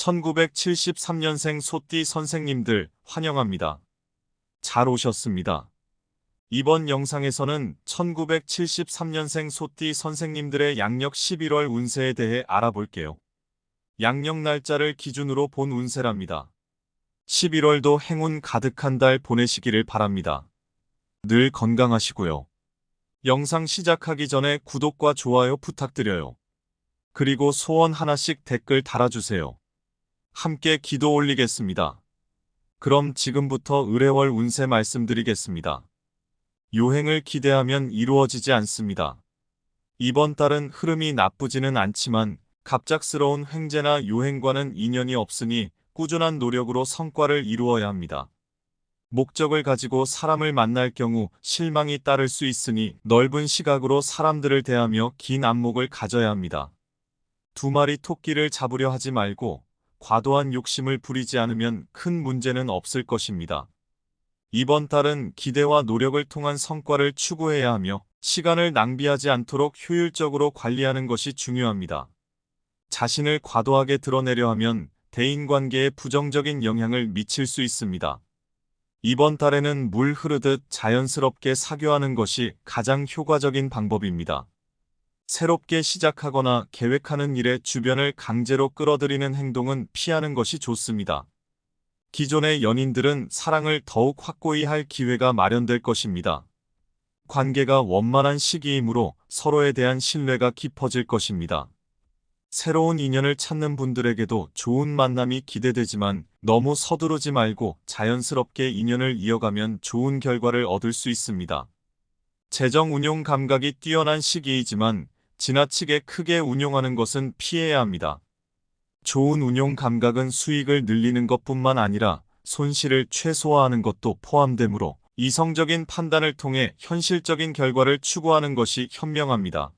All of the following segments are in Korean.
1973년생 소띠 선생님들 환영합니다. 잘 오셨습니다. 이번 영상에서는 1973년생 소띠 선생님들의 양력 11월 운세에 대해 알아볼게요. 양력 날짜를 기준으로 본 운세랍니다. 11월도 행운 가득한 달 보내시기를 바랍니다. 늘 건강하시고요. 영상 시작하기 전에 구독과 좋아요 부탁드려요. 그리고 소원 하나씩 댓글 달아주세요. 함께 기도 올리겠습니다. 그럼 지금부터 의뢰월 운세 말씀드리겠습니다. 요행을 기대하면 이루어지지 않습니다. 이번 달은 흐름이 나쁘지는 않지만 갑작스러운 횡재나 요행과는 인연이 없으니 꾸준한 노력으로 성과를 이루어야 합니다. 목적을 가지고 사람을 만날 경우 실망이 따를 수 있으니 넓은 시각으로 사람들을 대하며 긴 안목을 가져야 합니다. 두 마리 토끼를 잡으려 하지 말고 과도한 욕심을 부리지 않으면 큰 문제는 없을 것입니다. 이번 달은 기대와 노력을 통한 성과를 추구해야 하며 시간을 낭비하지 않도록 효율적으로 관리하는 것이 중요합니다. 자신을 과도하게 드러내려 하면 대인관계에 부정적인 영향을 미칠 수 있습니다. 이번 달에는 물 흐르듯 자연스럽게 사교하는 것이 가장 효과적인 방법입니다. 새롭게 시작하거나 계획하는 일에 주변을 강제로 끌어들이는 행동은 피하는 것이 좋습니다. 기존의 연인들은 사랑을 더욱 확고히 할 기회가 마련될 것입니다. 관계가 원만한 시기이므로 서로에 대한 신뢰가 깊어질 것입니다. 새로운 인연을 찾는 분들에게도 좋은 만남이 기대되지만 너무 서두르지 말고 자연스럽게 인연을 이어가면 좋은 결과를 얻을 수 있습니다. 재정 운용 감각이 뛰어난 시기이지만 지나치게 크게 운용하는 것은 피해야 합니다. 좋은 운용 감각은 수익을 늘리는 것뿐만 아니라 손실을 최소화하는 것도 포함되므로 이성적인 판단을 통해 현실적인 결과를 추구하는 것이 현명합니다.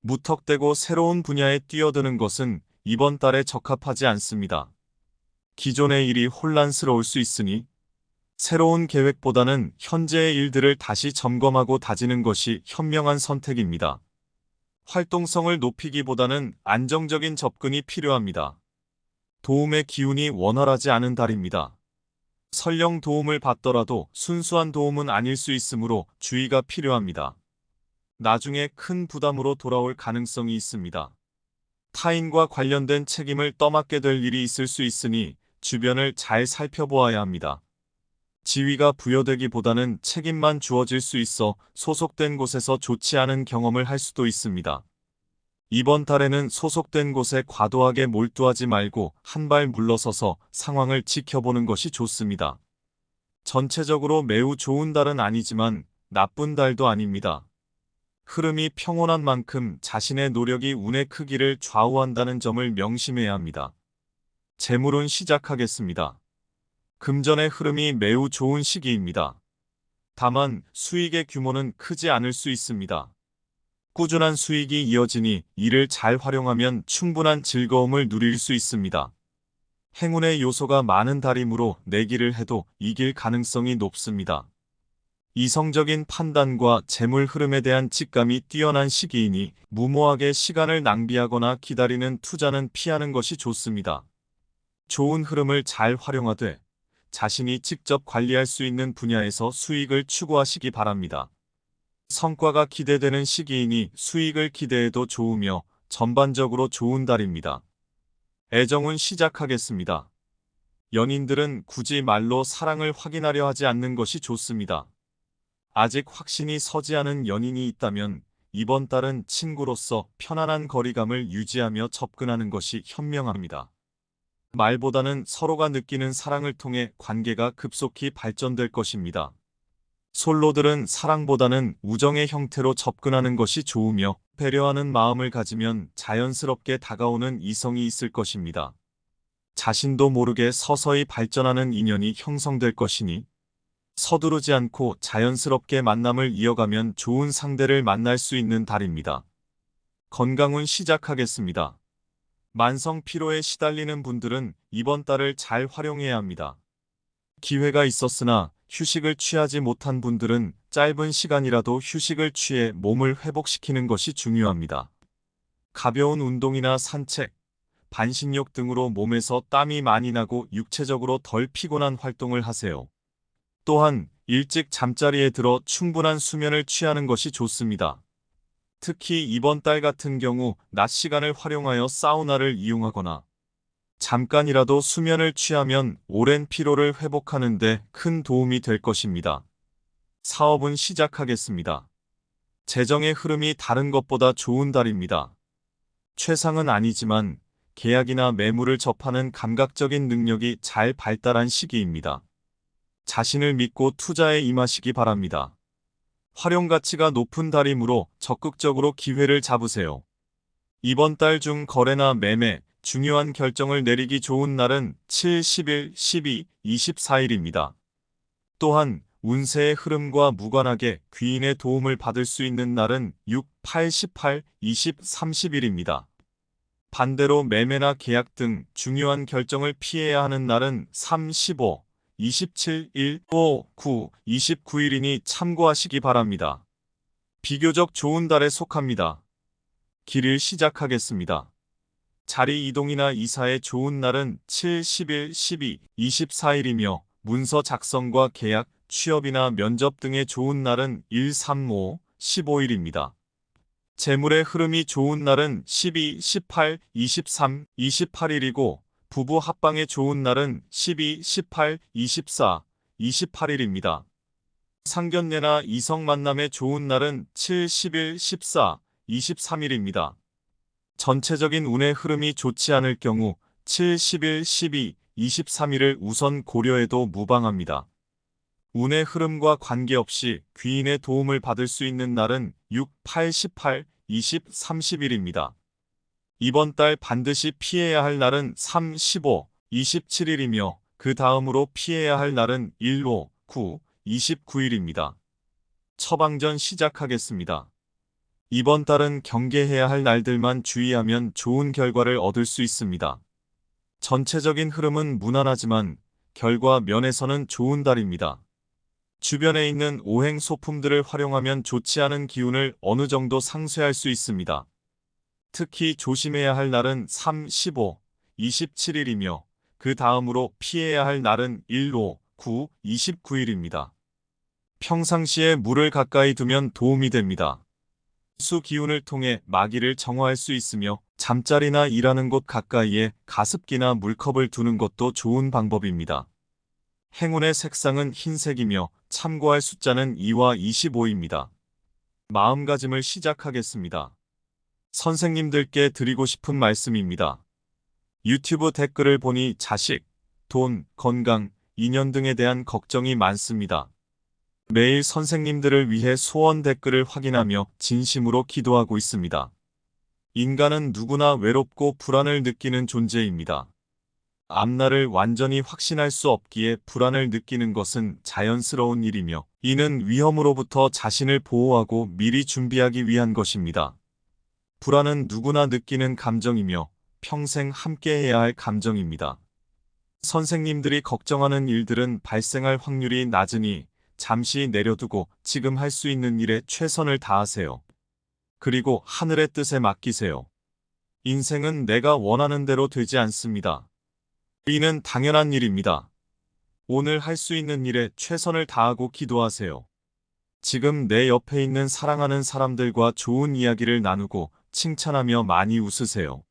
무턱대고 새로운 분야에 뛰어드는 것은 이번 달에 적합하지 않습니다. 기존의 일이 혼란스러울 수 있으니 새로운 계획보다는 현재의 일들을 다시 점검하고 다지는 것이 현명한 선택입니다. 활동성을 높이기보다는 안정적인 접근이 필요합니다. 도움의 기운이 원활하지 않은 달입니다. 설령 도움을 받더라도 순수한 도움은 아닐 수 있으므로 주의가 필요합니다. 나중에 큰 부담으로 돌아올 가능성이 있습니다. 타인과 관련된 책임을 떠맡게 될 일이 있을 수 있으니 주변을 잘 살펴보아야 합니다. 지위가 부여되기보다는 책임만 주어질 수 있어 소속된 곳에서 좋지 않은 경험을 할 수도 있습니다. 이번 달에는 소속된 곳에 과도하게 몰두하지 말고 한 발 물러서서 상황을 지켜보는 것이 좋습니다. 전체적으로 매우 좋은 달은 아니지만 나쁜 달도 아닙니다. 흐름이 평온한 만큼 자신의 노력이 운의 크기를 좌우한다는 점을 명심해야 합니다. 재물은 시작하겠습니다. 금전의 흐름이 매우 좋은 시기입니다. 다만 수익의 규모는 크지 않을 수 있습니다. 꾸준한 수익이 이어지니 이를 잘 활용하면 충분한 즐거움을 누릴 수 있습니다. 행운의 요소가 많은 달이므로 내기를 해도 이길 가능성이 높습니다. 이성적인 판단과 재물 흐름에 대한 직감이 뛰어난 시기이니 무모하게 시간을 낭비하거나 기다리는 투자는 피하는 것이 좋습니다. 좋은 흐름을 잘 활용하되 자신이 직접 관리할 수 있는 분야에서 수익을 추구하시기 바랍니다. 성과가 기대되는 시기이니 수익을 기대해도 좋으며 전반적으로 좋은 달입니다. 애정은 시작하겠습니다. 연인들은 굳이 말로 사랑을 확인하려 하지 않는 것이 좋습니다. 아직 확신이 서지 않은 연인이 있다면 이번 달은 친구로서 편안한 거리감을 유지하며 접근하는 것이 현명합니다. 말보다는 서로가 느끼는 사랑을 통해 관계가 급속히 발전될 것입니다. 솔로들은 사랑보다는 우정의 형태로 접근하는 것이 좋으며 배려하는 마음을 가지면 자연스럽게 다가오는 이성이 있을 것입니다. 자신도 모르게 서서히 발전하는 인연이 형성될 것이니 서두르지 않고 자연스럽게 만남을 이어가면 좋은 상대를 만날 수 있는 달입니다. 건강은 시작하겠습니다. 만성 피로에 시달리는 분들은 이번 달을 잘 활용해야 합니다. 기회가 있었으나 휴식을 취하지 못한 분들은 짧은 시간이라도 휴식을 취해 몸을 회복시키는 것이 중요합니다. 가벼운 운동이나 산책, 반신욕 등으로 몸에서 땀이 많이 나고 육체적으로 덜 피곤한 활동을 하세요. 또한 일찍 잠자리에 들어 충분한 수면을 취하는 것이 좋습니다. 특히 이번 달 같은 경우 낮 시간을 활용하여 사우나를 이용하거나 잠깐이라도 수면을 취하면 오랜 피로를 회복하는 데 큰 도움이 될 것입니다. 사업은 시작하겠습니다. 재정의 흐름이 다른 것보다 좋은 달입니다. 최상은 아니지만 계약이나 매물을 접하는 감각적인 능력이 잘 발달한 시기입니다. 자신을 믿고 투자에 임하시기 바랍니다. 활용 가치가 높은 달이므로 적극적으로 기회를 잡으세요. 이번 달 중 거래나 매매, 중요한 결정을 내리기 좋은 날은 7, 11, 12, 24일입니다. 또한 운세의 흐름과 무관하게 귀인의 도움을 받을 수 있는 날은 6, 8, 18, 20, 30일입니다. 반대로 매매나 계약 등 중요한 결정을 피해야 하는 날은 3, 15, 27, 1, 5, 9, 29일이니 참고하시기 바랍니다. 비교적 좋은 달에 속합니다. 길을 시작하겠습니다. 자리 이동이나 이사에 좋은 날은 7, 11, 12, 24일이며 문서 작성과 계약, 취업이나 면접 등의 좋은 날은 1, 3, 5, 15일입니다. 재물의 흐름이 좋은 날은 12, 18, 23, 28일이고 부부 합방에 좋은 날은 12, 18, 24, 28일입니다. 상견례나 이성 만남에 좋은 날은 7, 11, 14, 23일입니다. 전체적인 운의 흐름이 좋지 않을 경우 7, 11, 12, 23일을 우선 고려해도 무방합니다. 운의 흐름과 관계없이 귀인의 도움을 받을 수 있는 날은 6, 8, 18, 20, 30일입니다. 이번 달 반드시 피해야 할 날은 3, 15, 27일이며 그 다음으로 피해야 할 날은 1, 5, 9, 29일입니다. 처방전 시작하겠습니다. 이번 달은 경계해야 할 날들만 주의하면 좋은 결과를 얻을 수 있습니다. 전체적인 흐름은 무난하지만 결과 면에서는 좋은 달입니다. 주변에 있는 오행 소품들을 활용하면 좋지 않은 기운을 어느 정도 상쇄할 수 있습니다. 특히 조심해야 할 날은 3, 15, 27일이며 그 다음으로 피해야 할 날은 1, 5, 9, 29일입니다. 평상시에 물을 가까이 두면 도움이 됩니다. 수 기운을 통해 마기를 정화할 수 있으며 잠자리나 일하는 곳 가까이에 가습기나 물컵을 두는 것도 좋은 방법입니다. 행운의 색상은 흰색이며 참고할 숫자는 2와 25입니다. 마음가짐을 시작하겠습니다. 선생님들께 드리고 싶은 말씀입니다. 유튜브 댓글을 보니 자식, 돈, 건강, 인연 등에 대한 걱정이 많습니다. 매일 선생님들을 위해 소원 댓글을 확인하며 진심으로 기도하고 있습니다. 인간은 누구나 외롭고 불안을 느끼는 존재입니다. 앞날을 완전히 확신할 수 없기에 불안을 느끼는 것은 자연스러운 일이며 이는 위험으로부터 자신을 보호하고 미리 준비하기 위한 것입니다. 불안은 누구나 느끼는 감정이며 평생 함께해야 할 감정입니다. 선생님들이 걱정하는 일들은 발생할 확률이 낮으니 잠시 내려두고 지금 할 수 있는 일에 최선을 다하세요. 그리고 하늘의 뜻에 맡기세요. 인생은 내가 원하는 대로 되지 않습니다. 이는 당연한 일입니다. 오늘 할 수 있는 일에 최선을 다하고 기도하세요. 지금 내 옆에 있는 사랑하는 사람들과 좋은 이야기를 나누고 칭찬하며 많이 웃으세요.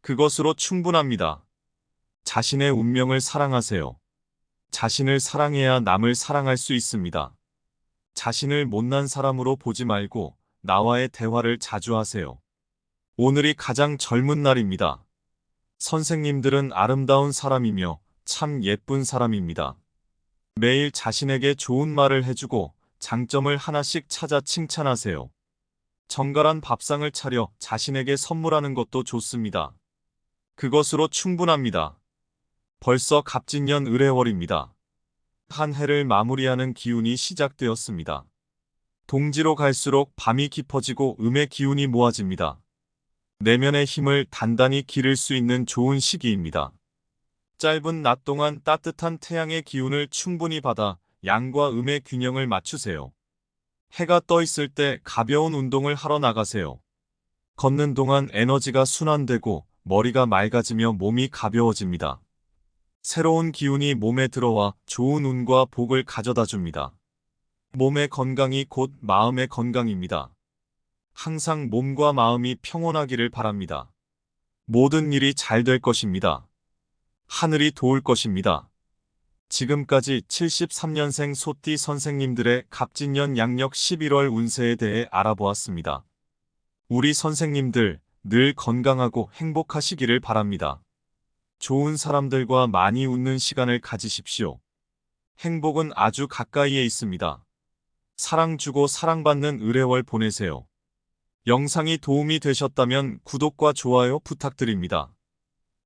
그것으로 충분합니다. 자신의 운명을 사랑하세요. 자신을 사랑해야 남을 사랑할 수 있습니다. 자신을 못난 사람으로 보지 말고 나와의 대화를 자주 하세요. 오늘이 가장 젊은 날입니다. 선생님들은 아름다운 사람이며 참 예쁜 사람입니다. 매일 자신에게 좋은 말을 해주고 장점을 하나씩 찾아 칭찬하세요. 정갈한 밥상을 차려 자신에게 선물하는 것도 좋습니다. 그것으로 충분합니다. 벌써 갑진년 을해월입니다. 한 해를 마무리하는 기운이 시작되었습니다. 동지로 갈수록 밤이 깊어지고 음의 기운이 모아집니다. 내면의 힘을 단단히 기를 수 있는 좋은 시기입니다. 짧은 낮 동안 따뜻한 태양의 기운을 충분히 받아 양과 음의 균형을 맞추세요. 해가 떠 있을 때 가벼운 운동을 하러 나가세요. 걷는 동안 에너지가 순환되고 머리가 맑아지며 몸이 가벼워집니다. 새로운 기운이 몸에 들어와 좋은 운과 복을 가져다 줍니다. 몸의 건강이 곧 마음의 건강입니다. 항상 몸과 마음이 평온하기를 바랍니다. 모든 일이 잘 될 것입니다. 하늘이 도울 것입니다. 지금까지 73년생 소띠 선생님들의 갑진년 양력 11월 운세에 대해 알아보았습니다. 우리 선생님들 늘 건강하고 행복하시기를 바랍니다. 좋은 사람들과 많이 웃는 시간을 가지십시오. 행복은 아주 가까이에 있습니다. 사랑 주고 사랑받는 의뢰월 보내세요. 영상이 도움이 되셨다면 구독과 좋아요 부탁드립니다.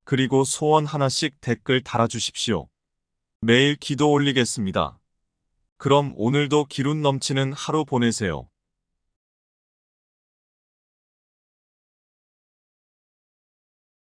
그리고 소원 하나씩 댓글 달아주십시오. 매일 기도 올리겠습니다. 그럼 오늘도 기운 넘치는 하루 보내세요.